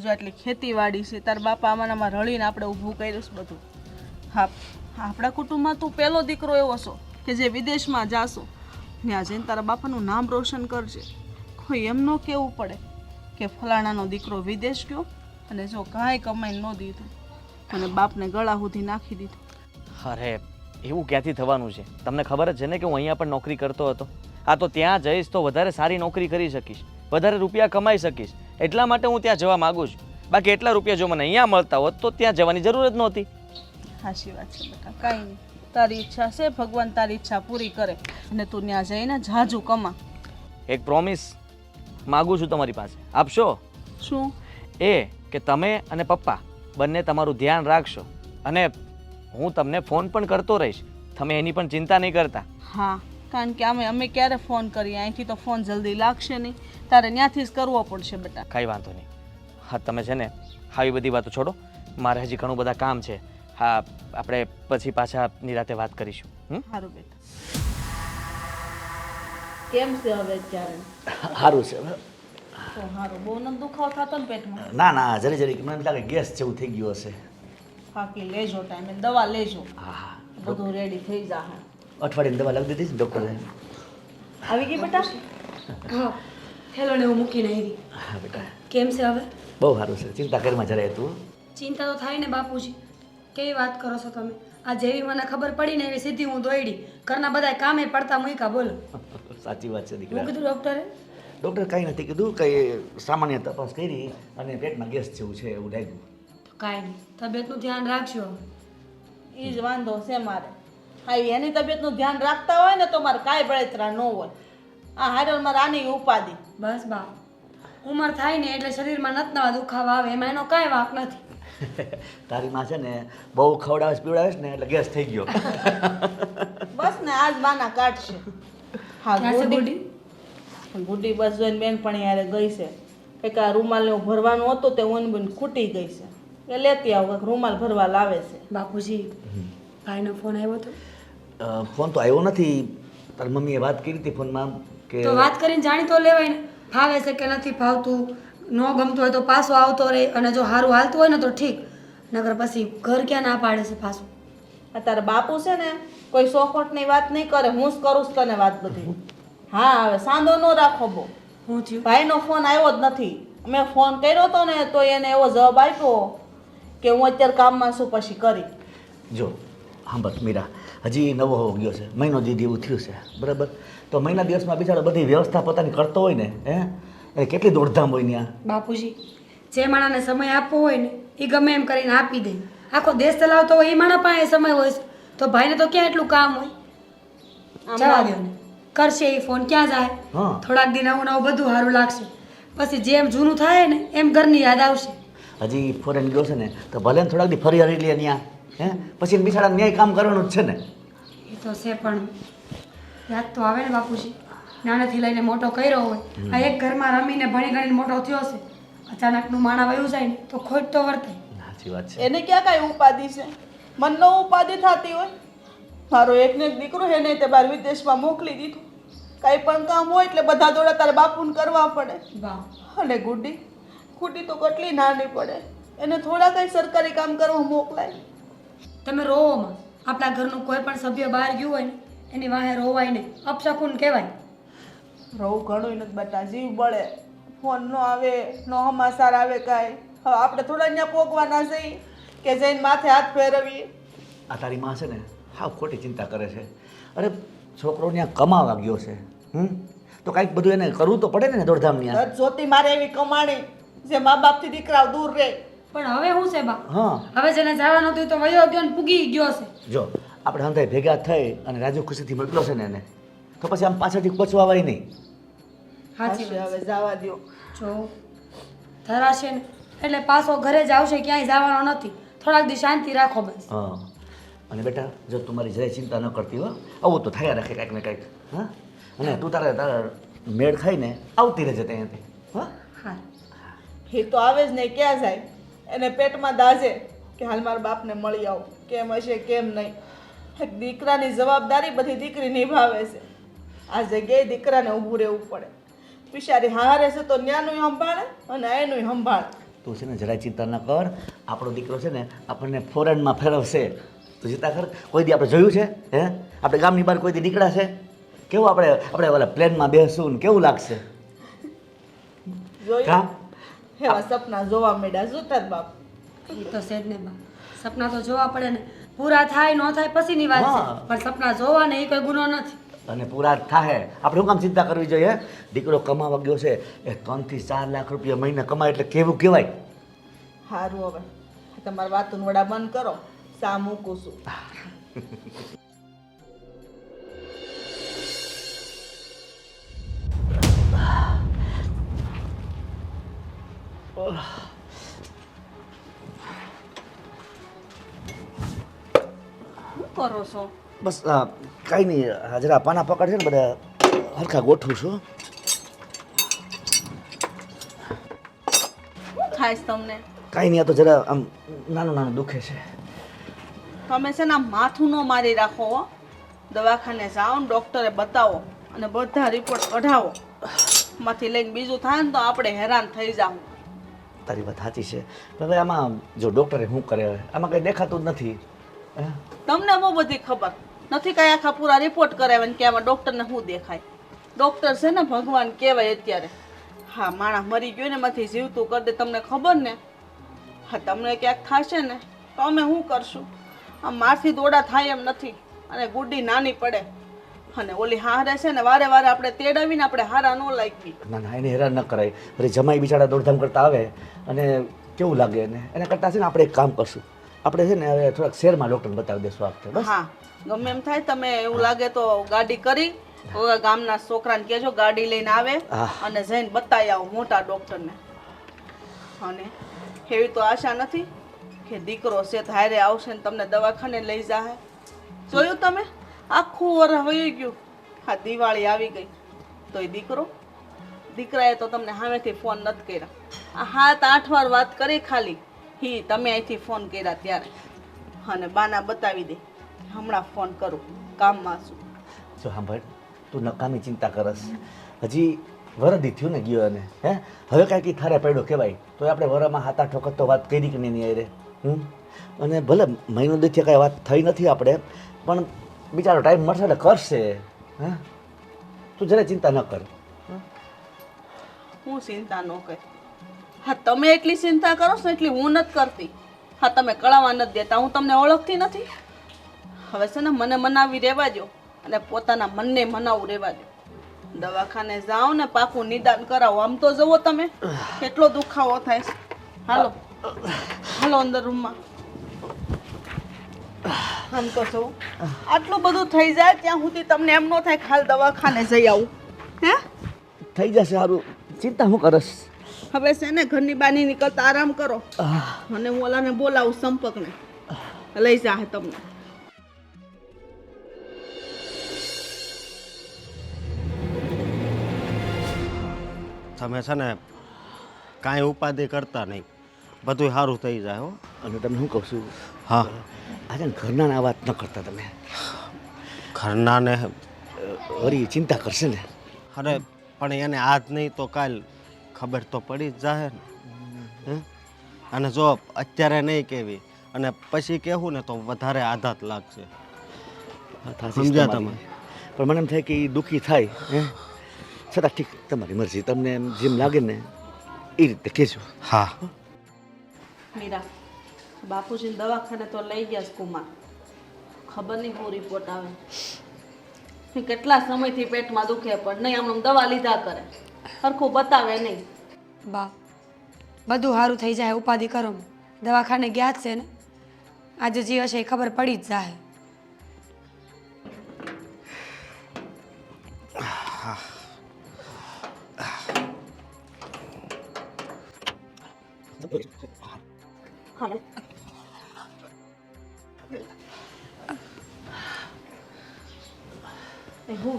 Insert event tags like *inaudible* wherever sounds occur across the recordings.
જો આટલી ખેતીવાડી છે, તાર બાપા આમાં રળીને આપણે ઊભું કર્યું બધું. હા, આપણા કુટુંબમાં તું પહેલો દીકરો એવો છો કે જે વિદેશમાં જાશો. ત્યાં જઈને તારા બાપાનું નામ રોશન કરજે. કોઈ એમ ન કહેવું પડે કે ફલાણાનો દીકરો વિદેશ ગયો અને જો કાંઈ કમાઈ ન દીધું અને બાપને ગળા સુધી નાખી દીધું. અરે, એવું ક્યાંથી થવાનું છે? તમને ખબર જ છે ને કે હું અહીંયા પણ નોકરી કરતો હતો. આ તો ત્યાં જઈશ તો વધારે સારી નોકરી કરી શકીશ. વધારે રૂપિયા કમાઈ શકીશ. એટલા માટે હું ત્યાં જવા માગું છું. બાકી એટલા રૂપિયા જો મને અહીંયા મળતા હોત તો ત્યાં જવાની જરૂર જ નહોતી. સાચી વાત છે બેટા કાંઈ નહીં. તારી ઈચ્છા છે ભગવાન તારી ઈચ્છા પૂરી કરે અને તું ત્યાં જઈને જાજુ કમા. એક પ્રોમિસ માગું છું તમારી પાસે. આપશો? શું? એ કે તમે અને પપ્પા બંને તમારું ધ્યાન રાખશો અને હું તમને ફોન પણ કરતો રહીશ. તમે એની પણ ચિંતા નહીં કરતા. હા કારણ કે અમે અમે ક્યારે ફોન કરીએ? અહીંથી તો ફોન જલ્દી લાગશે નહીં. તારે ત્યાંથી જ કરવો પડશે બેટા. કાંઈ વાંધો નહીં. હા તમે છે ને આવી બધી વાતો છોડો. મારે હજી ઘણું બધા કામ છે. હા આપણે પછી પાછા નિરાતે વાત કરીશું હમ? સારું બેટા. કેમ છે હવે ચારણ સારું છે. તો સારું બહુ ન દુખાવો થતો ને પેટમાં? ના ના જરી જરી. મને લાગે ગેસ જેવું થઈ ગયું હશે. લેજો ટાઈમે. દવા લેજો. હા હા. બધું રેડી થઈ જાહે. અઠવાડિયાની દવા લખી દીધી છે ડૉક્ટરે. આવી ગઈ બેટા? હા. હેલો ને હું મૂકીને આવી. હા બેટા. કેમ છે હવે? બહુ સારું છે. ચિંતા કરીમાં જરાય તું. ચિંતા તો થાય ને બાપુજી. કેવી વાત કરો છો તમે? આ જેવી મને ખબર પડી ને એવી સીધી હું દોડી ઘરના બધા કામે પડતા મૂક્યા બોલો. સાચી વાત છે દીકરા. કીધું ડૉક્ટરે ડૉક્ટર કાંઈ નથી કીધું કંઈ સામાન્ય તપાસ કરી અને પેટમાં ગેસ જેવું છે એવું લાગ્યું તો કાંઈ નહીં. તબિયતનું ધ્યાન રાખજો. એ જ વાંધો છે મારે. હા એની તબિયતનું ધ્યાન રાખતા હોય ને તો મારે કાંઈ બળતરા ન હોય. આ હાડલમાં રાની ઉપાધી. બસ બા ઉંમર થાય ને એટલે શરીરમાં નતનવા દુખાવા આવે એમાં એનો કાંઈ વાંક નથી. *laughs* તારી માં છે ને બહુ ખવડાવશ પીવડાવશ ને એટલે ગેસ થઈ ગયો. *laughs* બસ ને આજ બાના કાઢશે. હા ગુડી? ગુડી? બસ જોઈને બેન પણ યારે ગઈ છે. કંઈક આ રૂમાલને ભરવાનું હતું તે ઓન બન ખૂટી ગઈ છે. એ લેતી આવું કંઈક રૂમાલ ભરવા લાવે છે. બાપુજી ભાઈનો ફોન આવ્યો હતો ફોન તો આવ્યો નથી. તારી મમ્મીએ વાત કરી હતી ફોનમાં કે તો વાત કરીને જાણી તો લેવાય ને. ફાવે છે કે નથી ફાવતું ન ગમતું હોય તો પાછો આવતો રહે અને જો સારું હાલતું હોય ને તો ઠીક. નગર પછી ઘર ક્યાં ના પાડે છે પાછું. અત્યારે તારા બાપુ છે ને કોઈ સોખોટની વાત નહીં કરે હું જ કરું છું તને વાત બધી. હા હવે સાંધો ન રાખો બો હું થયું? ભાઈનો ફોન આવ્યો જ નથી. મેં ફોન કર્યો હતો ને તો એને એવો જવાબ આપ્યો કે હું અત્યારે કામમાં છું પછી કરી. જો હા બસ મીરા. હજી નવો હોવો ગયો છે. મહિનો દીધી એવું થયું છે. બરાબર? તો મહિના દિવસમાં બિચારો બધી વ્યવસ્થા પોતાની કરતો હોય ને હે? એ કેટલી દોડધામ હોય ત્યાં? બાપુજી જે માણાને સમય આપવો હોય ને એ ગમે એમ કરીને આપી દે. આખો દેશ ચલાવતો હોય એ માણા પાસે સમય હોય છે. તો ભાઈને તો ક્યાં એટલું કામ હોય? જવા દો ને કરશે એ ફોન ક્યાં જાય? હા. થોડાક દિન નવું નવું બધું સારું લાગશે. પછી જેમ જૂનું થાય ને એમ ઘરની યાદ આવશે. હજી ફોરેન ગયો છે ને તો ભલે થોડાક દી ફરી હરી લે ત્યાં હે? પછી બિચારા ન્યાય કામ કરવાનું જ છે ને. એ તો છે પણ યાદ તો આવે ને બાપુજી. નાનાથી લઈને મોટો કર્યો હોય. આ એક ઘરમાં રમીને ભણી ગણીને મોટો થયો છે અચાનકનું માણા વયું જાય ને તો ખોટ તો વર્તે. સાચી વાત છે. એને ક્યાં કાંઈ ઉપાધિ છે? મનનો ઉપાધિ થતી હોય. મારો એકને એક દીકરો એને તે બાર વિદેશમાં મોકલી દીધું. કાંઈ પણ કામ હોય એટલે બધા દોડા તારે બાપુને કરવા પડે. વાહ. અને ગુડી ગુડી તો કેટલી નાની પડે. એને થોડા કંઈ સરકારી કામ કરવા મોકલાય. તમે રોવોમાં આપણા ઘરનું કોઈ પણ સભ્ય બહાર ગયું હોય ને એની વાહે રોવાય નહીં. અપશકુન કહેવાય. રહું ઘણું નથી બટા જીવ બળે. ફોન નો આવે નો હમાસાર આવે કાંઈ. હવે આપણે થોડા અહીંયા પોગવાના જઈ કે જઈને માથે હાથ ફેરવીએ. આ તારી માં છે ને હા ખોટી ચિંતા કરે છે. અરે છોકરો ત્યાં કમાવા ગયો છે હમ? તો કાંઈક બધું એને કરવું તો પડે ને દોડધામ ત્યાં જોતી મારે એવી કમાણી જે મા બાપથી દીકરા દૂર રહે. પણ હવે શું છે બા? હા. હવે જેને જવાનું હતું તો વયો ગયો ને પૂગી ગયો છે. જો આપણે હંધાઈ ભેગા થઈ અને રાજુ ખુશીથી મોકલો છે ને એને. તો પછી આમ પાછળથી પચવા વાળી નહીં. સાચી હવે જવા દ્યો. જો ધરાશે ને એટલે પાછો ઘરે જ આવશે ક્યાંય જવાનો નથી. થોડાક દી શાંતિ રાખો બસ. હા. અને બેટા જો તું મારી જરાય ચિંતા ન કરતી હો. આવું તો થયા રાખે કાંઈક ને કાંઈક. હા? અને તું તારે તારા મેળ ખાઈને આવતી રહેજે ત્યાંથી. હા? હા. એ તો આવે જ નહીં ક્યાં જાય? એને પેટમાં દાઝે કે હાલ મારા બાપને મળી આવો. કેમ હશે કેમ નહીં? દીકરાની જવાબદારી બધી દીકરી નિભાવે છે. આ જગ્યાએ દીકરાને ઊભું રહેવું પડે. બિચારી હારે છે તો ન્યાનું સંભાળે અને એનું સંભાળે. તું છે ને જરાય ચિંતા ન કર. આપણો દીકરો છે ને આપણને ફોરેનમાં ફેરવશે. તો ચિંતા કર. કોઈ દી આપણે જોયું છે? હે? આપણે ગામની બહાર કોઈ દી નીકળ્યા છે? કેવું આપણે આપણે ઓલા પ્લેનમાં બેસું ને કેવું લાગશે? જોયું? એવા સપના જોવા મળ્યા. જોતા જ બાપ? એ તો છે જ ને બા સપના તો જોવા પડે ને. પૂરા થાય ન થાય પછીની વાત છે. હા. પણ સપના જોવા ને એ કોઈ ગુનો નથી. અને પૂરા થાય આપણે શું કામ ચિંતા કરવી જોઈએ? દીકરો કમાવા ગયો છે એ ત્રણથી ચાર લાખ રૂપિયા મહિને કમાય એટલે કેવું કહેવાય? સારું હવે. તમારી વાતનું વડા બંધ કરો. સા મૂકું છું. *laughs* કરો છો? બસ કાંઈ નહીં જરા પાના પકડ છે ને બધા હરખા ગોઠવું છું. શું થાય છે તમને? કાંઈ નહીં આ તો જરા આમ નાનું નાનું દુખે છે. તમે છે ને માથું ન મારી રાખો હો. દવાખાને જાઓ ને ડૉક્ટરે બતાવો અને બધા રિપોર્ટ કઢાવો માંથી લઈને બીજું થાય ને તો આપણે હેરાન થઈ જાઉં તારી વાત સાચી છે. હવે આમાં જો ડૉક્ટરે શું કરે આમાં કંઈ દેખાતું જ નથી? તમને બહુ બધી ખબર. નથી કઈ આખા પૂરા રિપોર્ટ કરાવે ને કે આમાં ડૉક્ટરને શું દેખાય? ડૉક્ટર છે ને ભગવાન કહેવાય અત્યારે. હા, માણસ મરી ગયો ને એમાંથી જીવતું કરી દે, તમને ખબર ને? હા, તમને ક્યાંક થશે ને? તો અમે શું કરશું? આ મારથી દોડા થાય એમ નથી. અને ગુડી નાની પડે. અને ઓલી હારે છે ને, વારે વારે આપણે તેડાવીને આપણે હારા ન લાગવી. ના ના, એને હેરાન ન કરાય. પછી જમાઈ બિચારા દોડધામ કરતા આવે અને કેવું લાગે એને? એના કરતાં છે ને, આપણે એક કામ કરશું. આપણે છે ને હવે થોડાક શેરમાં ડૉક્ટર બતાવી દેશું આ બસ. હા ગમે એમ થાય તમે એવું લાગે તો ગાડી કરી ગામના છોકરાને કહેજો ગાડી લઈને આવે અને જઈને બતાવી આવો મોટા ડોક્ટરને અને એવી તો આશા નથી કે દીકરો છે ધારે આવશે ને તમને દવાખાને લઈ જાહે. જોયું તમે? આખું વર વહી ગયું. હા દિવાળી આવી ગઈ. તોય દીકરો દીકરાએ તો તમને સામેથી ફોન નથી કર્યા. આ હાથ આઠ વાર વાત કરી ખાલી. હી તમે અહીંથી ફોન કર્યા ત્યારે. અને બાના બતાવી દે. હમણાં ફોન કરું. કામમાં છું. જો સાંભળ તું નકામી ચિંતા કરસ. હજી વરદી થયું ને ગયો અને હે? હવે કાંઈક થારે પડ્યો કહેવાય. તો આપણે વરમાં હાથ ઠોકર તો વાત કરી કે નહીં નહીં રે હમ? અને ભલે મહિનો દીથી કાંઈ વાત થઈ નથી આપણે પણ બિચારો ટાઈમ મળશે એટલે કરશે હે? તું જરા ચિંતા ન કર. હું ચિંતા ન કરી. હા, તમે એટલી ચિંતા કરો છો એટલી હું નથી કરતી. હા, તમે કળાવા નથી દેતા, હું તમને ઓળખતી નથી. હવે છે ને મને મનાવી રહેવા દો અને પોતાના મનને મનાવું રહેવા દો દવાખાને જાઓ ને પાકું નિદાન કરાવો. આમ તો જુઓ તમે, કેટલો દુખાવો થાય છે. હાલો હાલો અંદર રૂમમાં. આમ તો જુઓ. આટલું બધું થઈ જાય ત્યાં સુધી તમને એમ ન થાય ખાલ દવાખાને જઈ આવું. હે? થઈ જશે સારું. ચિંતા હું કરસ? હવે છે ને ઘરની બાની નીકળતા આરામ કરો. અને હું ઓલાને બોલાવું સંપર્કને. લઈ જા તમને. તમે છે ને કાંઈ ઉપાધિ કરતા નહીં. બધું સારું થઈ જાય હો. અને તમને શું કહું છું? હા. આજે ઘરના આ વાત ન કરતા તમે. ઘરનાને? વળી ચિંતા કરશે ને. અરે પણ એને આજ નહીં તો કાલ ખબર તો પડી જ જાય ને. અને જો અત્યારે નહીં કહેવી અને પછી કહેવું ને તો વધારે આઘાત લાગશે. સમજ્યા તમે? પણ મને એમ થાય કે એ દુઃખી થાય હે? છતાં ઠીક તમારી મરજી તમને એમ જેમ લાગે ને એ રીતે કહેજો. હા. મીરા બાપુજીને દવાખાને તો લઈ ગયા કુમાર ખબર નહીં હું રિપોર્ટ આવે. કેટલા સમયથી પેટમાં દુખે પણ નહીં આમ દવા લીધા કરે. સરખું બતાવે નહીં. બા બધું સારું થઈ જાય ઉપાધિ કરો દવાખાને ગયા જ છે ને. આજે જે હશે એ ખબર પડી જ જાય. હું હું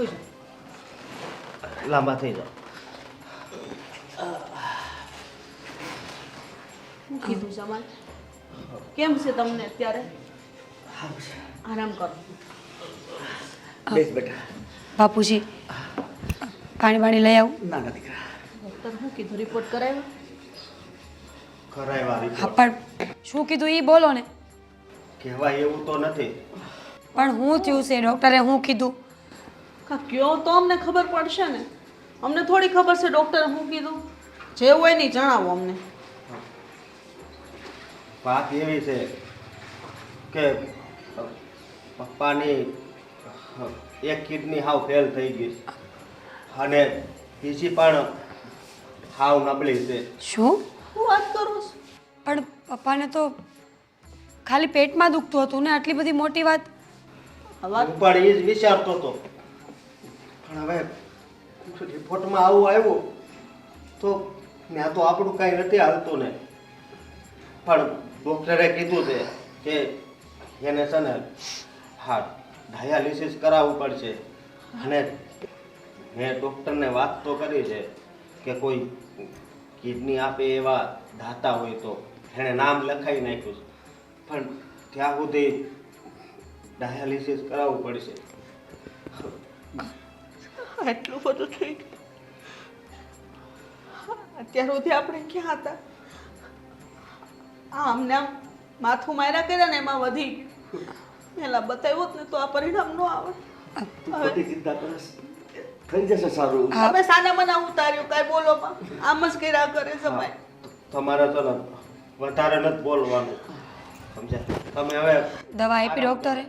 પૂછો લાંબા થઈ જાઓ. શું કીધું સમાન? કેમ છે તમને અત્યારે? આરામ કરો. બેસ બેટા. બાપુજી પાણી પાણી લઈ આવું. ના ના દીકરા. ડૉક્ટર શું કીધું? રિપોર્ટ કરાવ્યો કરાવ્યા હા રિપોર્ટ પણ શું કીધું એ બોલો ને. કહેવાય એવું તો નથી. પણ હું થયું છે ડૉક્ટરે હું કીધું? કા કયો તો અમને ખબર પડશે ને? અમને થોડી ખબર છે ડૉક્ટરે શું કીધું? જે હોય નહીં જણાવો અમને. વાત એવી છે કે પપ્પાની એક કિડની હાવ ફેલ થઈ ગઈ અને બીજી પણ હાવ નબળી છે. શું? હું વાત કરું છું. પણ પપ્પાને તો ખાલી પેટમાં દુખતું હતું ને આટલી બધી મોટી વાત? પણ એ જ વિચારતો હતો. પણ હવે રિપોર્ટમાં આવું આવ્યું, તો ત્યાં તો આપણું કાંઈ નથી હાલતું ને. પણ ડૉક્ટરે કીધું છે કે એને છે ને હા ડાયાલિસિસ કરાવવું પડશે. અને મેં ડૉક્ટરને વાત તો કરી છે કે કોઈ કિડની આપે એવા દાતા હોય તો એણે નામ લખાઈ નાખ્યું છે. પણ ત્યાં સુધી ડાયાલિસિસ કરાવવું પડશે. એટલું બધું થઈ ગયું. અત્યાર સુધી આપણે ક્યાં હતા? આ અમને આમ માથું માર્યા કર્યા ને એમાં વધી ગયું. પહેલા બતાવ્યું જ ને તો આ પરિણામ ન આવે. ચિંતા થઈ જશે સારું. હવે સાના મના ઉતાર્યું કાંઈ બોલો આમ જ કર્યા કરે સમય તમારે તો વધારે નથી બોલવાનું. સમજ્યા? તમે હવે દવા આપી ડૉક્ટરે?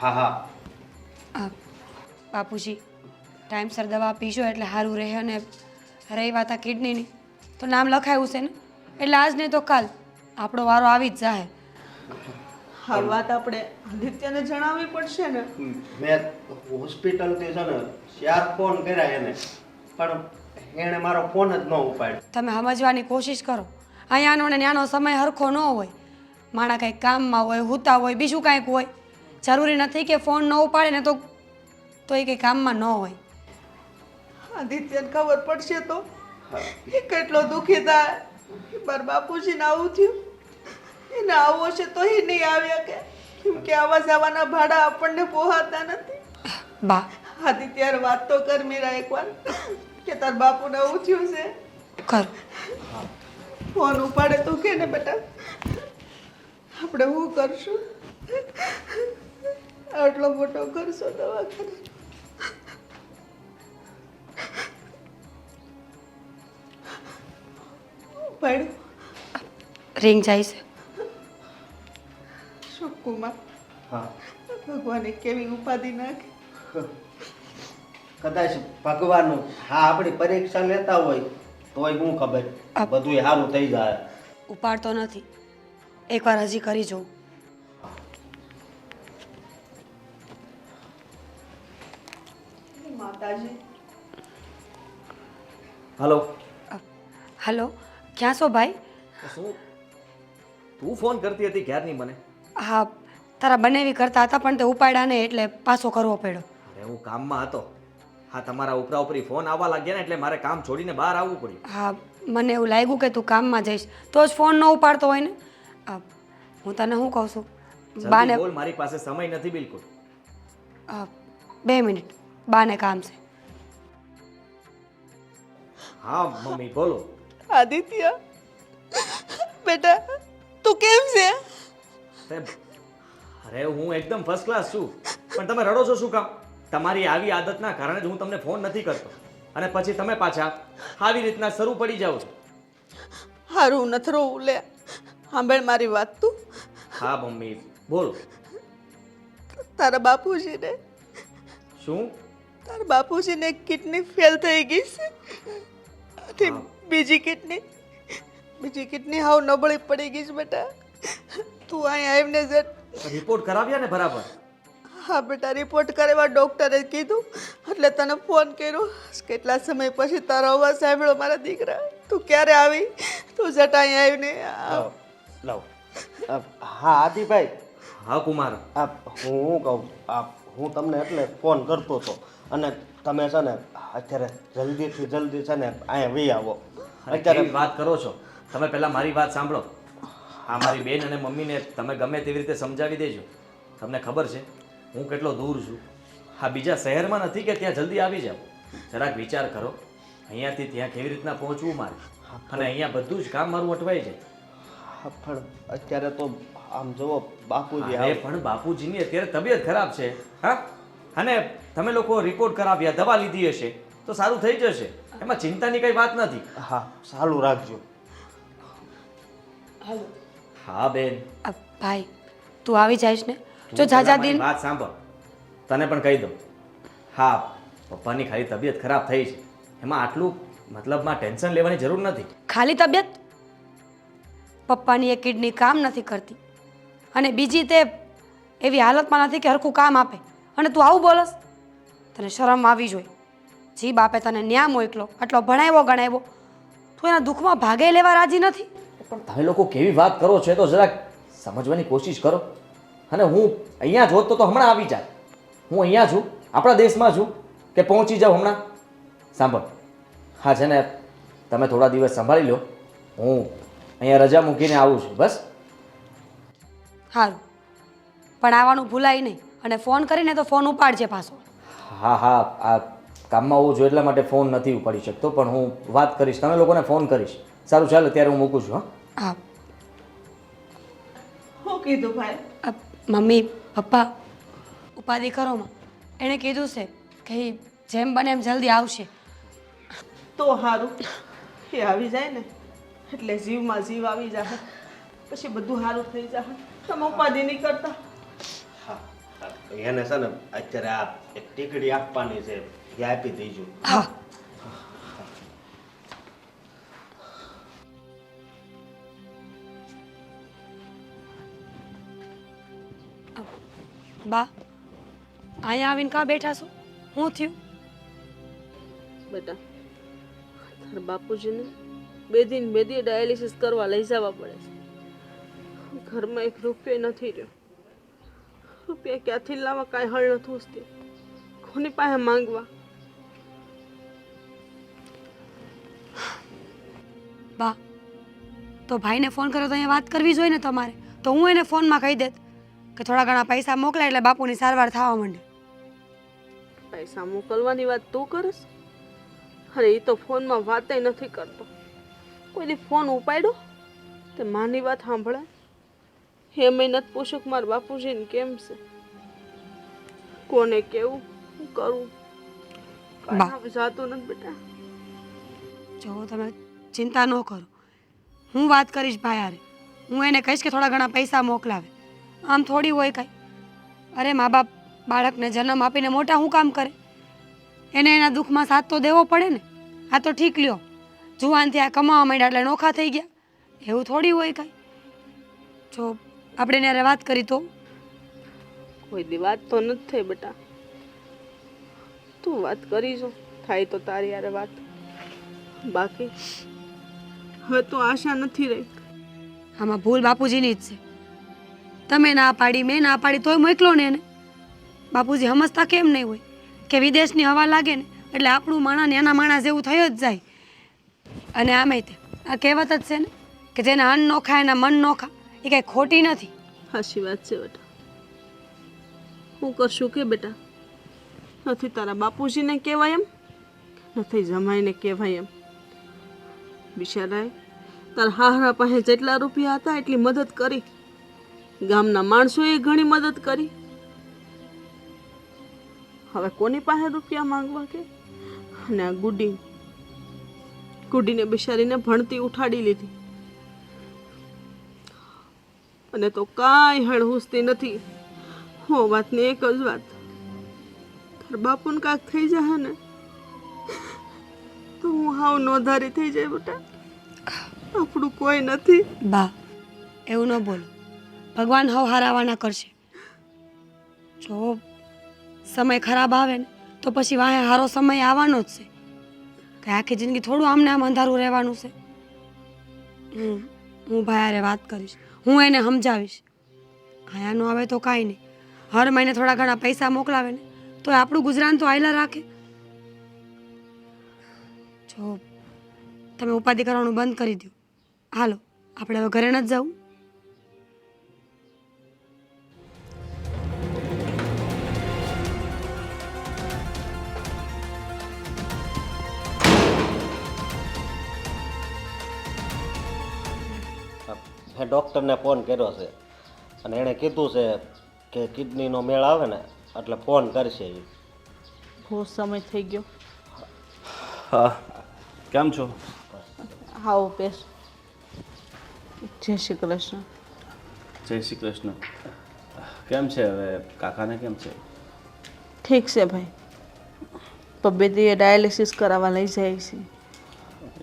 હા હા. બાપુજી ટાઈમસર દવા પીશો એટલે સારું રહે અને રહી વાત આ કિડનીની. તો નામ લખાયું છે ને? એટલે આજ નહીં તો કાલ આપણો વારો આવી જ જાય હા વાત આપણે આદિત્યને જણાવવી પડશે ને? મેં હોસ્પિટલથી છે ને ચાર ફોન કર્યા એને. પણ એણે મારો ફોન જ ન ઉપાડ્યો. તમે સમજવાની કોશિશ કરો. અહીંયાનો ને ત્યાંનો સમય હરખો ન હોય. માણા કંઈક કામમાં હોય હુતા હોય બીજું કાંઈક હોય. જરૂરી નથી કે ફોન ન ઉપાડે ને તો તો એ કંઈ કામમાં ન હોય. આદિત્યને ખબર પડશે તો. એ કેટલો દુઃખી થાય. કે મારા બાપુજીને આવું થયું. એને આવું હશે તો એ નહીં આવ્યા કે. કેમ કે આવા જવાના ભાડા આપણને પોહાતા નથી. બા. આદિત્યાર વાત તો કર મીરા એકવાર. કે તાર બાપુને આવું થયું છે. કર. ફોન ઉપાડે તો કે ને બેટા. આપણે શું કરશું? આટલો મોટો કરશો દવાખાને પડ્યું રિંગ જાય છે. શું કુમાર હા. ભગવાને કેવી ઉપાધિ નાખી. કદાચ ભગવાનનું હા આપણી પરીક્ષા લેતા હોય તોય શું ખબર બધું સારું થઈ જાય. ઉપાડતો નથી. એકવાર હજી કરી જોઉં. માતાજી હલો. હલો. ક્યાં છો ભાઈ? શું? તું ફોન કરતી હતી ક્યારની મને? હા તારા બનેવી કરતા હતા પણ તે ઉપાડ્યા ને એટલે પાછો કરવો પડ્યો. અરે હું કામમાં હતો. હા તમારા ઉપરા ઉપરી ફોન આવવા લાગ્યા ને એટલે મારે કામ છોડીને બહાર આવવું પડ્યું. હા મને એવું લાગ્યું કે તું કામમાં જઈશ. તો જ ફોન ન ઉપાડતો હોય ને? હું તને શું કહું છું? બાને બોલ મારી પાસે સમય નથી બિલકુલ. બે મિનિટ. બાને કામ છે. હા મમ્મી બોલો. આદિત્ય બેટા તું કેમ છે? અરે હું એકદમ ફર્સ્ટ ક્લાસ છું. પણ તમે રડો છો શું કામ? તમારી આવી આદતના કારણે જ હું તમને ફોન નથી કરતો. અને પછી તમે પાછા આવી રીતના શરૂ પડી જાઓ છો. હારું નથરો લે સાંભળ મારી વાત તું. હા મમ્મી બોલ. તારા બાપુજીને શું? તારા બાપુજીને કિડની ફેલ થઈ ગઈ છે. હા. બીજી કિડની બીજી કિડની હાવ નબળી પડી ગઈ છે બેટા. તું અહીં આવીને જ રિપોર્ટ કરાવ્યા ને બરાબર? હા બેટા રિપોર્ટ કરાવવા ડૉક્ટરે કીધું. એટલે તને ફોન કર્યો. કેટલા સમય પછી તારો અવાજ સાંભળ્યો મારા દીકરા? તું ક્યારે આવી? તું જટ અહીં આવીને લાવ હા આદિભાઈ. હા કુમાર. આપ હું કહું? આપ હું તમને એટલે ફોન કરતો હતો. અને તમે છે ને અત્યારે જલ્દીથી જલ્દી છે ને અહીંયા વી આવો. અત્યારે વાત કરો છો? તમે પહેલાં મારી વાત સાંભળો. આ મારી બેન અને મમ્મીને તમે ગમે તેવી રીતે સમજાવી દેજો. તમને ખબર છે હું કેટલો દૂર છું. હા બીજા શહેરમાં નથી કે ત્યાં જલ્દી આવી જાઓ જરાક વિચાર કરો અહીંયાથી ત્યાં કેવી રીતના પહોંચવું મારે? અને અહીંયા બધું જ કામ મારું અટવાઈ જાય. પણ અત્યારે તો આમ જુઓ બાપુજી પણ બાપુજીની અત્યારે તબિયત ખરાબ છે. હા? અને તમે લોકો રિપોર્ટ કરાવ્યા દવા લીધી હશે તો સારું થઈ જશે. એમાં ચિંતાની કઈ વાત નથી. હા સારું રાખજો. હાલો. હા બેન. ભાઈ તું આવી જઈશ ને? તું જો પહેલા જાજા મારી દિન. વાત સાંભળ. તને પણ કહી દઉં. હા પપ્પાની ખાલી તબિયત ખરાબ થઈ છે. એમાં આટલું મતલબમાં ટેન્શન લેવાની જરૂર નથી. ખાલી તબિયત? પપ્પાની એ કિડની કામ નથી કરતી. અને બીજી તે એવી હાલતમાં નથી કે હરખું કામ આપે. અને તું આવું બોલસ. તને શરમ આવી જોઈએ જી બાપે તને ન્યા મોકલો આટલો ભણાવ્યો ગણાવ્યો. તું એના દુઃખમાં ભાગે લેવા રાજી નથી? પણ તમે લોકો કેવી વાત કરો છો તો જરાક સમજવાની કોશિશ કરો. અને હું અહીંયા જોત તો તો હમણાં આવી જાય. હું અહીંયા છું આપણા દેશમાં છું કે પહોંચી જાઉં હમણાં? સાંભળ હા છે ને તમે થોડા દિવસ સંભાળી લો. હું અહીંયા રજા મૂકીને આવું છું બસ? સારું પણ આવવાનું ભૂલાય નહીં. અને ફોન કરીને તો ફોન ઉપાડજે પાછો. હા હા આ કામમાં હોવું જોઈએ એટલા માટે ફોન નથી ઉપાડી શકતો પણ હું વાત કરીશ. તમે લોકોને ફોન કરીશ. સારું ચાલો ત્યારે હું મૂકું છું હા. હા. શું કીધું ભાઈ? મમ્મી પપ્પા ઉપાધિ કરો માં. એણે કીધું છે કે ઈ જેમ બને એમ જલ્દી આવશે. તો સારું એ આવી જાય ને. એટલે જીવમાં જીવ આવી જાય પછી બધું સારું થઈ જાય તમે ઉપાધિ નહીં કરતા. એને છે ને અત્યારે આ એક ટીકડી આપવાની છે એ આપી દેજો. હા. બા અહીંયા આવીને કાં બેઠા છો? શું થયું? બેટા તાર બાપુજીને બે દિન બે દી ડાયાલિસિસ કરવા લઈ જવા પડે છે. ઘરમાં એક રૂપિયો નથી રહ્યો. રૂપિયા ક્યાંથી લાવવા કાંઈ હળ નથી ઉસતી કોની પાસે માંગવા? બા તો ભાઈને ફોન કર્યો તો અહીંયા વાત કરવી જોઈએ ને તમારે. તો હું એને ફોનમાં કહી દેત કે થોડા ઘણા પૈસા મોકલાય એટલે બાપુની સારવાર થવા માંડે. પૈસા મોકલવાની વાત તું કરસ? અરે એ તો ફોનમાં વાતે નથી કરતો. કોઈની ફોન ઉપાડ્યો? તે માની વાત સાંભળે હે મહેનત પોષક મારા બાપુજીને કેમ છે? કોને કેવું? શું કરું. કાંઈ જાતું નથી બેટા. જો તમે ચિંતા ન કરો. હું વાત કરીશ ભાઈ હારે. હું એને કહીશ કે થોડા ઘણા પૈસા મોકલાવે. આમ થોડી હોય કાંઈ. અરે મા બાપ બાળકને જન્મ આપીને મોટા શું કામ કરે? એને એના દુઃખમાં સાથ તો દેવો પડે ને? આ તો ઠીક લ્યો. જુવાનથી આ કમાવા માંડ્યા એટલે નોખા થઈ ગયા. એવું થોડી હોય કાંઈ. જો આપણે એને વાત કરી તો? કોઈ દી વાત તો નથી થઈ બેટા. તું વાત કરી જો થાય તો તારી યારે વાત. બાકી હવે તો આશા નથી રહી. આમાં ભૂલ બાપુજીની જ છે. તમે ના પાડી મેં ના પાડી તોય મોકલો ને એને. બાપુજી સમજતા કેમ નહીં હોય? કે વિદેશની હવા લાગે ને એટલે આપણું માણા ને એના માણસ જેવું થઈ જ જાય. અને આમે તે આ કહેવત જ છે ને કે જેને અન્ન નોખા એના મન નોખા એ કાંઈ ખોટી નથી. સાચી વાત છે બેટા. હું કરશું કે બેટા? નથી તારા બાપુજીને કહેવાય એમ? નથી જમાઈને કહેવાય એમ? બિચારાએ તારા હાહરા પાસે જેટલા રૂપિયા હતા એટલી મદદ કરી. ગામના માણસોએ ઘણી મદદ કરી. હવે કોની પાસે રૂપિયા માંગવા કે? અને આ ગુડી, ગુડીને બિચારીને ભણતી ઉઠાડી લીધી. અને તો કાંઈ હળહુસતી નથી. હો વાતની એક જ વાત. તાર બાપુને કાંક થઈ જાય ને, તો હું હાવ નોધારી થઈ જાય બેટા. આપણું કોઈ નથી. બા, એવું ન બોલો. ભગવાન હવ હારાવાના કરશે. જો સમય ખરાબ આવે ને, તો પછી વાહે હારો સમય આવવાનો જ છે. કે આખી જિંદગી થોડું આમને આમ અંધારું રહેવાનું છે. હું ભાઈ હારે વાત કરીશ. હું એને સમજાવીશ. આયા ન આવે તો કાંઈ નહીં. હર મહિને થોડા ઘણા પૈસા મોકલાવે ને, તો આપણું ગુજરાન તો આયલા રાખે. જો, તમે ઉપાધિ કરવાનું બંધ કરી દો હાલો, આપણે હવે ઘરે ન જ જવું મેં ડૉક્ટરને ફોન કર્યો છે. અને એણે કીધું છે કે કિડનીનો મેળ આવે ને એટલે ફોન કરશે એ બહુ સમય થઈ ગયો. હા. કેમ છો? હા ઉપેશ જય શ્રી કૃષ્ણ. જય શ્રી કૃષ્ણ. કેમ છે હવે? કાકાને કેમ છે? ઠીક છે ભાઈ. પબ્બેદીએ ડાયાલિસિસ કરાવવા લઈ જાય છે.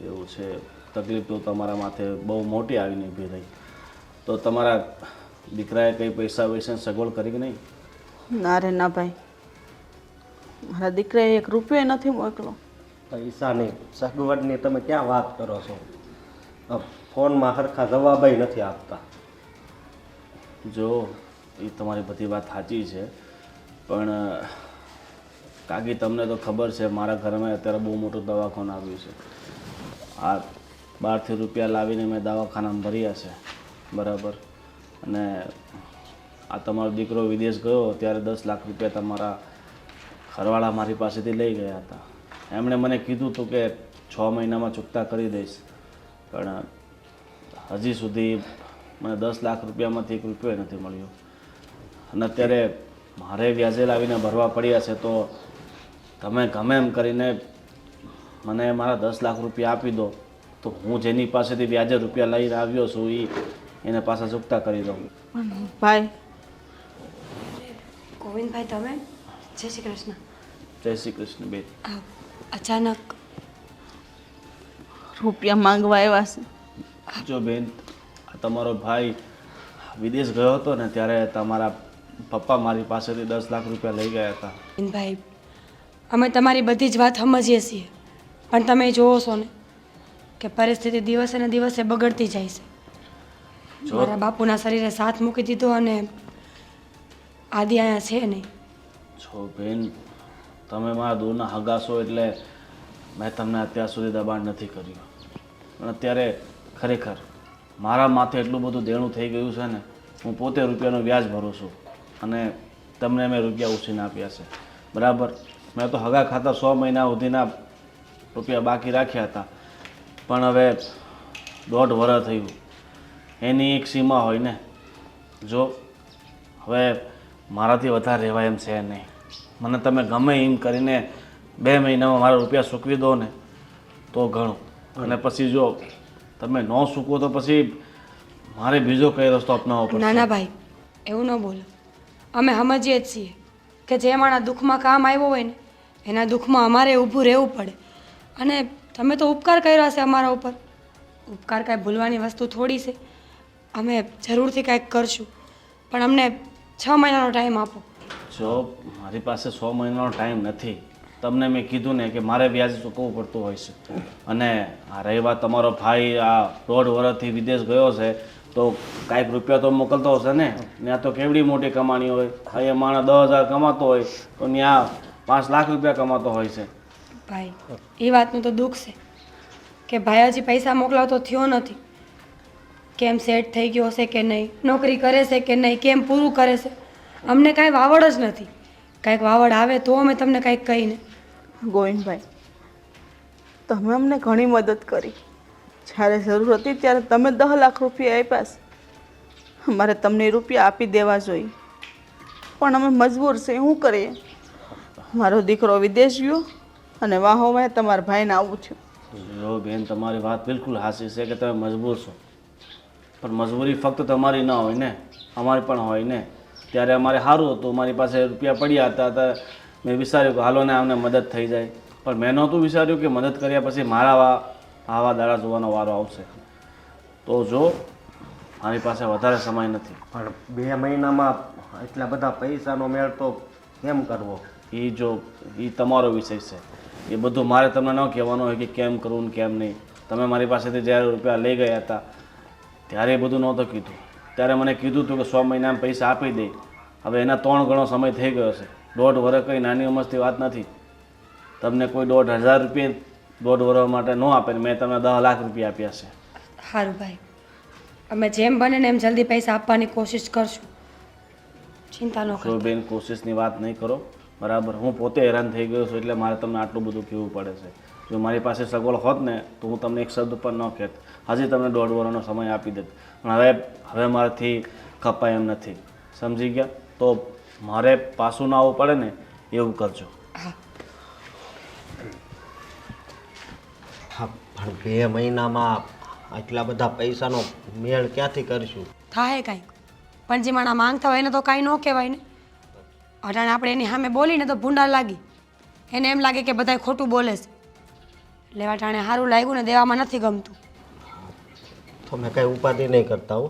એવું છે. તકલીફ તો તમારા માથે બહુ મોટી આવીને ઊભી થઈ તો તમારા દીકરાએ કંઈ પૈસા વૈસાની સગવડ કરી કે નહીં? ના રે ના ભાઈ. મારા દીકરાએ એક રૂપિયો નથી મોકલો. પૈસાની સગવડની તમે ક્યાં વાત કરો છો? ફોનમાં સરખા જવાબય નથી આપતા. જો એ તમારી બધી વાત સાચી છે પણ કાકી તમને તો ખબર છે મારા ઘરમાં અત્યારે બહુ મોટું દવાખાનું આવ્યું છે. આ બારથી રૂપિયા લાવીને મેં દવાખાનામાં ભર્યા છે. બરાબર. અને આ તમારો દીકરો વિદેશ ગયો, ત્યારે દસ લાખ રૂપિયા તમારા ઘરવાળા મારી પાસેથી લઈ ગયા હતા. એમણે મને કીધું હતું કે છ મહિનામાં ચૂકતા કરી દઈશ. પણ હજી સુધી મને દસ લાખ રૂપિયામાંથી એક રૂપિયો નથી મળ્યો. અને અત્યારે મારે વ્યાજે લાવીને ભરવા પડ્યા છે, તો તમે ગમે એમ કરીને મને મારા દસ લાખ રૂપિયા આપી દો. તો હું જેની પાસેથી વ્યાજે રૂપિયા લઈને આવ્યો છું એ એને પાછા ચૂકતા કરી દઉં. ભાઈ. ગોવિંદભાઈ તમે? જય શ્રી કૃષ્ણ. જય શ્રી કૃષ્ણ બેન. અચાનક રૂપિયા માંગવા આવ્યા છે. જો બેન આ તમારો ભાઈ વિદેશ ગયો હતો ને ત્યારે તમારા પપ્પા મારી પાસેથી દસ લાખ રૂપિયા લઈ ગયા હતા. ભાઈ અમે તમારી બધી જ વાત સમજીએ છીએ. પણ તમે જોવો છો ને કે પરિસ્થિતિ દિવસે ને દિવસે બગડતી જાય છે. મારા બાપુના શરીરે સાથ મૂકી દીધો અને આદિ અહીંયા છે નહીં. છો બેન તમે મારા દૂરના હગા છો એટલે મેં તમને અત્યાર સુધી દબાણ નથી કર્યું. પણ અત્યારે ખરેખર મારા માથે એટલું બધું દેણું થઈ ગયું છે ને હું પોતે રૂપિયાનું વ્યાજ ભરું છું અને તમને મેં રૂપિયા ઉછીને આપ્યા છે. બરાબર? મેં તો હગા ખાતા સો મહિના સુધીના રૂપિયા બાકી રાખ્યા હતા. પણ હવે દોઢ વર્ષ થયું. એની એક સીમા હોય ને, જો હવે મારાથી વધારે રહેવાય એમ છે નહીં. મને તમે ગમે એમ કરીને બે મહિનામાં મારા રૂપિયા સૂકવી દો ને, તો ઘણું. અને પછી જો તમે ન સૂકવો તો પછી મારે બીજો કઈ રસ્તો અપનાવવો પડશે? નાના ભાઈ, એવું ન બોલો. અમે સમજીએ જ છીએ કે જે માણા દુઃખમાં કામ આવ્યો હોય ને, એના દુઃખમાં અમારે ઊભું રહેવું પડે. અને તમે તો ઉપકાર કર્યો હશે અમારા ઉપર. ઉપકાર કાંઈ ભૂલવાની વસ્તુ થોડી છે. અમે જરૂરથી કાંઈક કરશું. પણ અમને છ મહિનાનો ટાઈમ આપો. જો મારી પાસે છ મહિનાનો ટાઈમ નથી તમને મેં કીધું ને કે મારે વ્યાજ ચૂકવવું પડતું હોય છે. અને આ રહી વાત તમારો ભાઈ આ દોઢ વર્ષથી વિદેશ ગયો છે તો કાંઈક રૂપિયા તો મોકલતો હશે ને? ત્યાં તો કેવડી મોટી કમાણી હોય? અહીંયા માણસ દસ હજાર કમાતો હોય તો ત્યાં પાંચ લાખ રૂપિયા કમાતો હોય છે. ભાઈ એ વાતનું તો દુઃખ છે. કે ભાઈ હજી પૈસા મોકલાવતો થયો નથી. કેમ સેટ થઈ ગયો છે કે નહીં? નોકરી કરે છે કે નહીં? કેમ પૂરું કરે છે? અમને કાંઈ વાવડ જ નથી. કાંઈક વાવડ આવે તો અમે તમને કાંઈક કહીને. ગોવિંદભાઈ તમે અમને ઘણી મદદ કરી. જ્યારે જરૂર હતી ત્યારે તમે દસ લાખ રૂપિયા આપ્યા છે. અમારે તમને રૂપિયા આપી દેવા જોઈએ. પણ અમે મજબૂર છે શું કરીએ? મારો દીકરો વિદેશ ગયો અને વાહોમાં તમારા ભાઈને આવું થયું. બેન તમારી વાત બિલકુલ હાસી છે કે તમે મજબૂર છો. પણ મજબૂરી ફક્ત તમારી ના હોય ને. અમારી પણ હોય ને. ત્યારે અમારે સારું હતું. મારી પાસે રૂપિયા પડ્યા હતા તો મેં વિચાર્યું કે હાલો ને આમને મદદ થઈ જાય. પણ મેં નહોતું વિચાર્યું કે મદદ કર્યા પછી મારા આવા દાડા જોવાનો વારો આવશે. તો જો મારી પાસે વધારે સમય નથી. પણ બે મહિનામાં એટલા બધા પૈસાનો મેળ તો કેમ કરવો? એ જો એ તમારો વિષય છે. એ બધું મારે તમને ન કહેવાનું હોય કે કેમ કરવું ને કેમ નહીં. તમે મારી પાસેથી જ્યારે રૂપિયા લઈ ગયા હતા ત્યારે એ બધું નહોતું કીધું. ત્યારે મને કીધું હતું કે સો મહિનામાં પૈસા આપી દે. હવે એના ત્રણ ગણો સમય થઈ ગયો છે દોઢ વર્ષ કંઈ નાની ઉંમરથી વાત નથી. તમને કોઈ દોઢ હજાર રૂપિયા દોઢ વર્ષ માટે ન આપે મેં તમને દસ લાખ રૂપિયા આપ્યા છે. સારું ભાઈ. અમે જેમ બને ને એમ જલ્દી પૈસા આપવાની કોશિશ કરશું. ચિંતા ન કરો બેન કોશિશની વાત નહીં કરો. બરાબર. હું પોતે હેરાન થઈ ગયો છું એટલે મારે તમને આટલું બધું કહેવું પડે છે. જો મારી પાસે સગવડ હોત ને તો હું તમને એક શબ્દ પણ ન કહેત. હજી તમને દોઢ વર્ષનો સમય આપી દેત. પણ હવે હવે મારાથી કપાય એમ નથી. સમજી ગયા? તો મારે પાછું ના આવવું પડે ને એવું કરજો. હા. પણ બે મહિનામાં આટલા બધા પૈસાનો મેળ ક્યાંથી કરશું? થાય કાંઈક પણ જે મારા માંગતા હોય એને તો કાંઈ ન કહેવાય ને. અટાણે આપણે એની સામે બોલીને તો ભૂંડા લાગી. એને એમ લાગે કે બધા ખોટું બોલે છે. એટલે અટાણે સારું લાગ્યું ને દેવામાં નથી ગમતું. તો મેં કાંઈ ઉપાધિ નહીં કરતા હો.